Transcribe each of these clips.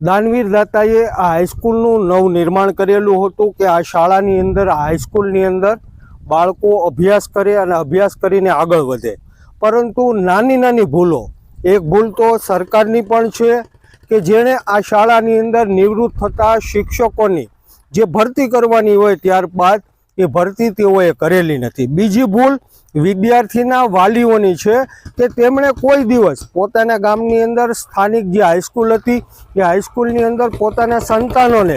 દાનવીર દાતાએ આ હાઈસ્કૂલનું નવનિર્માણ કરેલું હતું કે આ શાળાની અંદર, આ હાઈસ્કૂલની અંદર બાળકો અભ્યાસ કરે અને અભ્યાસ કરીને આગળ વધે. પરંતુ નાની નાની ભૂલો, એક ભૂલ તો સરકારની પણ છે કે જેણે આ શાળાની અંદર નિવૃત્ત થતા શિક્ષકોની જે ભરતી કરવાની હોય ત્યારબાદ એ ભરતી તેઓએ કરેલી નથી. બીજી ભૂલ વિદ્યાર્થીના વાલીઓની છે કે તેમણે કોઈ દિવસ પોતાના ગામની અંદર સ્થાનિક જે હાઈસ્કૂલ હતી, એ હાઈસ્કૂલની અંદર પોતાના સંતાનોને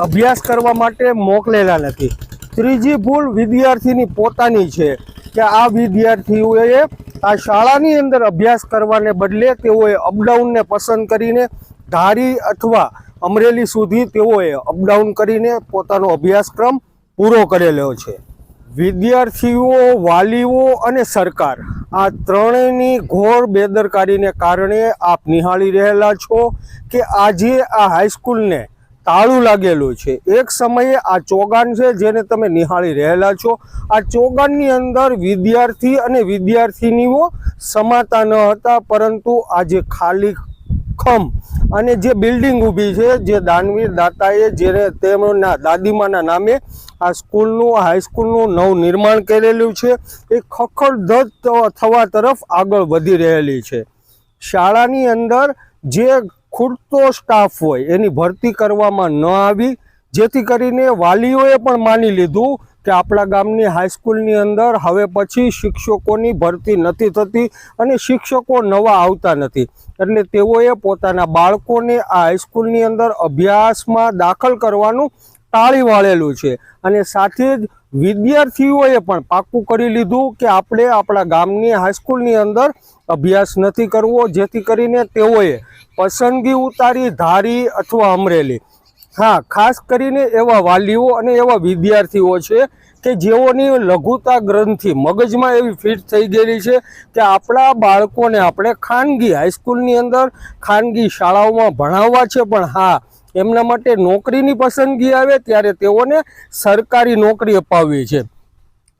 અભ્યાસ કરવા માટે મોકલેલા નથી. ત્રીજી ભૂલ વિદ્યાર્થીની પોતાની છે કે આ વિદ્યાર્થીઓએ આ શાળાની અંદર અભ્યાસ કરવાને બદલે તેઓએ અપડાઉનને પસંદ કરીને ધારી અથવા અમરેલી સુધી તેઓએ અપડાઉન કરીને પોતાનો અભ્યાસક્રમ પૂરો કરેલો છે. વિદ્યાર્થીઓ, વાલીઓ અને સરકાર આ ત્રણેયની ઘોર બેદરકારીને કારણે આપ નિહાળી રહેલા છો કે આજે આ હાઈસ્કૂલને તાળું લાગેલું છે. એક સમયે આ ચોગાન છે જેને તમે નિહાળી રહેલા છો. આ ચોગાનની અંદર વિદ્યાર્થી અને વિદ્યાર્થીનીઓ સમાતા ન હતા, પરંતુ આજે ખાલી ખમ. અને જે બિલ્ડિંગ ઊભી છે, જે દાનવીર દાતાએ જેને તેમના દાદીમાના નામે આ સ્કૂલનું હાઈસ્કૂલનું નવું નવનિર્માણ કરેલું છે, એ ખખડધજ થવા તરફ આગળ વધી રહેલી છે. શાળાની અંદર જે ખૂટતો સ્ટાફ હોય, એની ભરતી કરવામાં ન આવી, જેથી કરીને વાલીઓએ પણ માની લીધું કે આપણા ગામની હાઈસ્કૂલની અંદર હવે પછી શિક્ષકોની ભરતી નથી થતી અને શિક્ષકો નવા આવતા નથી. એટલે તેઓએ પોતાના બાળકોને આ હાઈસ્કૂલની અંદર અભ્યાસમાં દાખલ કરવાનું ટાળી વાળેલું છે. અને સાથે જ વિદ્યાર્થીઓએ પણ પાક્કું કરી લીધું કે આપણે આપણા ગામની હાઈસ્કૂલની અંદર અભ્યાસ નથી કરવો, જેથી કરીને તેઓએ પસંદગી ઉતારી ધારી અથવા અમરેલી. હા, ખાસ કરીને એવા વાલીઓ અને એવા વિદ્યાર્થીઓ છે કે જેઓની લઘુતા ગ્રંથિ મગજમાં એવી ફિટ થઈ ગયેલી છે કે આપણા બાળકોને આપણે ખાનગી હાઈસ્કૂલની અંદર ખાનગી શાળાઓમાં ભણાવવા છે. પણ હા, એમના માટે નોકરીની પસંદગી આવે ત્યારે તેઓને સરકારી નોકરી અપાવવી છે.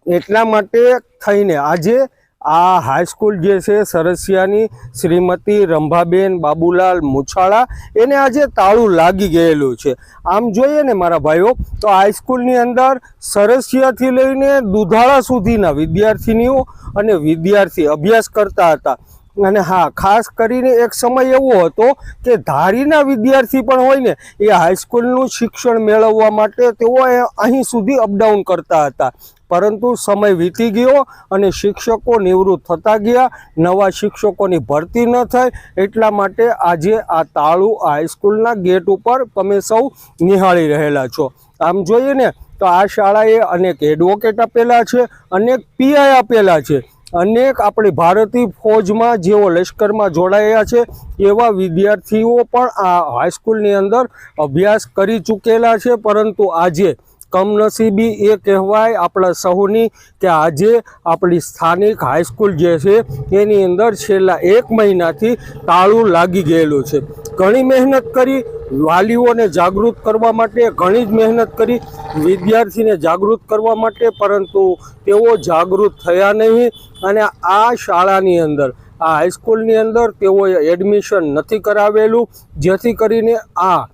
એટલા માટે થઈને આજે આ હાઈસ્કૂલ જે છે, સરસિયાની શ્રીમતી રંભાબેન બાબુલાલ મુછાળા, એને આજે તાળું લાગી ગયેલું છે. આમ જોઈએ ને મારા ભાઈઓ, તો હાઈસ્કૂલની અંદર સરસિયાથી લઈને દુધાળા સુધીના વિદ્યાર્થીનીઓ અને વિદ્યાર્થી અભ્યાસ કરતા હતા. અને હા, ખાસ કરીને એક સમય એવો હતો કે ધારીના વિદ્યાર્થી પણ હોય ને, એ હાઈસ્કૂલનું શિક્ષણ મેળવવા માટે તેઓ અહીં સુધી અપડાઉન કરતા હતા. પરંતુ સમય વીતી ગયો અને શિક્ષકો નિવૃત્ત થતા ગયા. નવા શિક્ષકોની ભરતી ન થાય એટલા માટે આજે આ તાળું હાઈસ્કૂલના ગેટ ઉપર તમે સૌ નિહાળી રહેલા છો. આમ જોઈએ ને, તો આ શાળાએ અનેક એડવોકેટ આપેલા છે, અનેક પીઆઈ આપેલા છે. અનેક આપણી ભારતીય ફોજમાં જેઓ લશ્કરમાં જોડાયા છે, એવા વિદ્યાર્થીઓ પણ આ હાઈસ્કૂલની અંદર અભ્યાસ કરી ચૂકેલા છે. પરંતુ આજે કમનસીબી એ કહેવાય આપણા સહુની કે આજે આપણી સ્થાનિક હાઈસ્કૂલ જે છે, એની અંદર છેલ્લા એક મહિનાથી તાળું લાગી ગયેલું છે. ઘણી મહેનત કરી વાલીઓને જાગૃત કરવા માટે ઘણી જ મહેનત કરી, વિદ્યાર્થીને જાગૃત કરવા માટે, પરંતુ તેઓ જાગૃત થયા નહીં અને આ શાળાની અંદર, આ હાઈસ્કૂલની અંદર તેઓએ એડમિશન નથી કરાવેલું, જેથી કરીને આ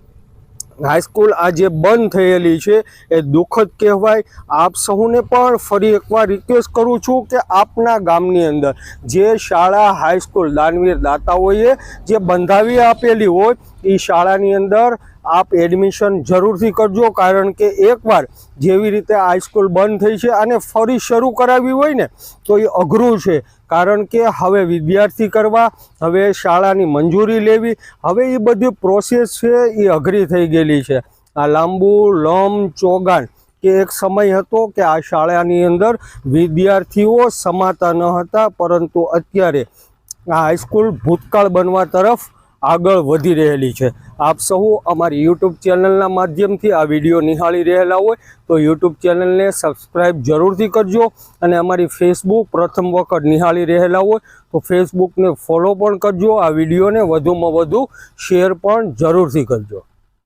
હાઈસ્કૂલ આજે બંધ થયેલી છે એ દુઃખદ કહેવાય. આપ સૌને પણ ફરી એકવાર રિક્વેસ્ટ કરું છું કે આપના ગામની અંદર જે શાળા હાઈસ્કૂલ દાનવીર દાતાઓએ જે બંધાવી આપેલી હોય એ શાળાની અંદર આપ એડમિશન જરૂરથી કરજો, કારણ કે એકવાર જેવી રીતે હાઈસ્કૂલ બંધ થઈ છે અને ફરી શરૂ કરાવી હોય ને, તો એ અઘરું છે. કારણ કે હવે વિદ્યાર્થી કરવા, હવે શાળાની મંજૂરી લેવી, હવે એ બધી પ્રોસેસ છે એ અઘરી થઈ ગયેલી છે. આ લાંબુ, લમ ચોગાન કે એક સમય હતો કે આ શાળાની અંદર વિદ્યાર્થીઓ સમાતા ન હતા, પરંતુ અત્યારે આ હાઈસ્કૂલ ભૂતકાળ બનવા તરફ આગળ વધી રહેલી છે. આપ સૌ અમારી યુટ્યુબ ચેનલના માધ્યમથી આ વીડિયો નિહાળી રહેલા હોય તો યુટ્યુબ ચેનલને સબસ્ક્રાઈબ જરૂરથી કરજો અને અમારી ફેસબુક પ્રથમ વખત નિહાળી રહેલા હોય તો ફેસબુકને ફોલો પણ કરજો. આ વિડીયોને વધુમાં વધુ શેર પણ જરૂરથી કરજો.